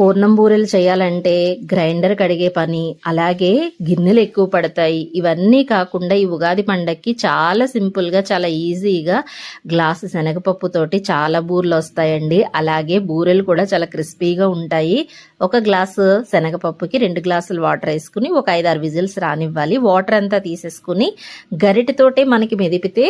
పూర్ణం బూరెలు చేయాలంటే గ్రైండర్ కడిగే పని అలాగే గిన్నెలు ఎక్కువ పడతాయి. ఇవన్నీ కాకుండా ఈ ఉగాది పండక్కి చాలా సింపుల్గా చాలా ఈజీగా గ్లాసు శనగపప్పుతోటి చాలా బూరెలు వస్తాయండి. అలాగే బూరెలు కూడా చాలా క్రిస్పీగా ఉంటాయి. ఒక గ్లాసు శనగపప్పుకి రెండు గ్లాసులు వాటర్ వేసుకుని ఒక ఐదారు విజిల్స్ రానివ్వాలి. వాటర్ అంతా తీసేసుకుని గరిటతోటే మనకి మెదిపితే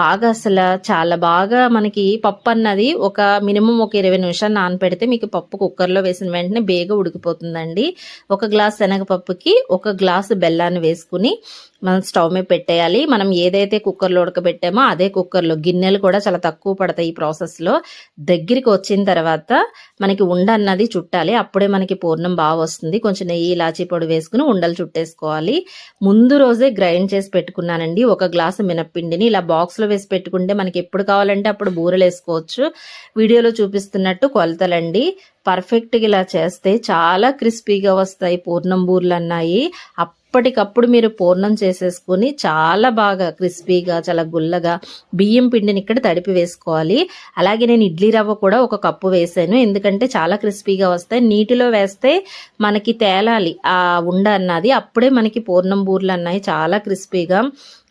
బాగా అసలు చాలా బాగా మనకి పప్పు అన్నది ఒక మినిమం ఒక ఇరవై నిమిషాలు నానపెడితే మీకు పప్పు కుక్కర్లో వేసిన వెంటనే బేగా ఉడికిపోతుందండి. ఒక గ్లాస్ శనగపప్పుకి ఒక గ్లాసు బెల్లాన్ని వేసుకుని మనం స్టవ్ మీద పెట్టేయాలి. మనం ఏదైతే కుక్కర్లో ఉడకబెట్టామో అదే కుక్కర్లో. గిన్నెలు కూడా చాలా తక్కువ పడతాయి ఈ ప్రాసెస్లో. దగ్గరికి వచ్చిన తర్వాత మనకి ఉండ అన్నది చుట్టాలి. అప్పుడే మనకి పూర్ణం బాగా వస్తుంది. కొంచెం నెయ్యి ఇలాచీ పొడి వేసుకుని ఉండలు చుట్టేసుకోవాలి. ముందు రోజే గ్రైండ్ చేసి పెట్టుకున్నానండి. ఒక గ్లాసు మినప్పిండిని ఇలా బాక్స్లో వేసి పెట్టుకుంటే మనకి ఎప్పుడు కావాలంటే అప్పుడు బూరెలు వేసుకోవచ్చు. వీడియోలో చూపిస్తున్నట్టు కొలతలండి. పర్ఫెక్ట్గా ఇలా చేస్తే చాలా క్రిస్పీగా వస్తాయి పూర్ణం బూరెలు అన్నాయి అప్పటికప్పుడు మీరు పూర్ణం చేసేసుకుని చాలా బాగా క్రిస్పీగా చాలా గుల్లగా బియ్యం పిండిని ఇక్కడ తడిపి వేసుకోవాలి. అలాగే నేను ఇడ్లీ రవ్వ కూడా ఒక కప్పు వేసాను. ఎందుకంటే చాలా క్రిస్పీగా వస్తాయి. నీటిలో వేస్తే మనకి తేలాలి. ఆ ఉండ అన్నది అప్పుడే మనకి పూర్ణం బూర్లు అన్నాయి. చాలా క్రిస్పీగా.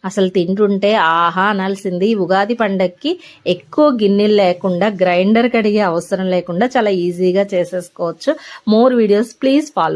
అసలు తింటుంటే ఆహా అనాల్సింది. ఉగాది పండక్కి ఎక్కువ గిన్నెలు లేకుండా గ్రైండర్ కడిగే అవసరం లేకుండా చాలా ఈజీగా చేసేసుకోవచ్చు. More videos please follow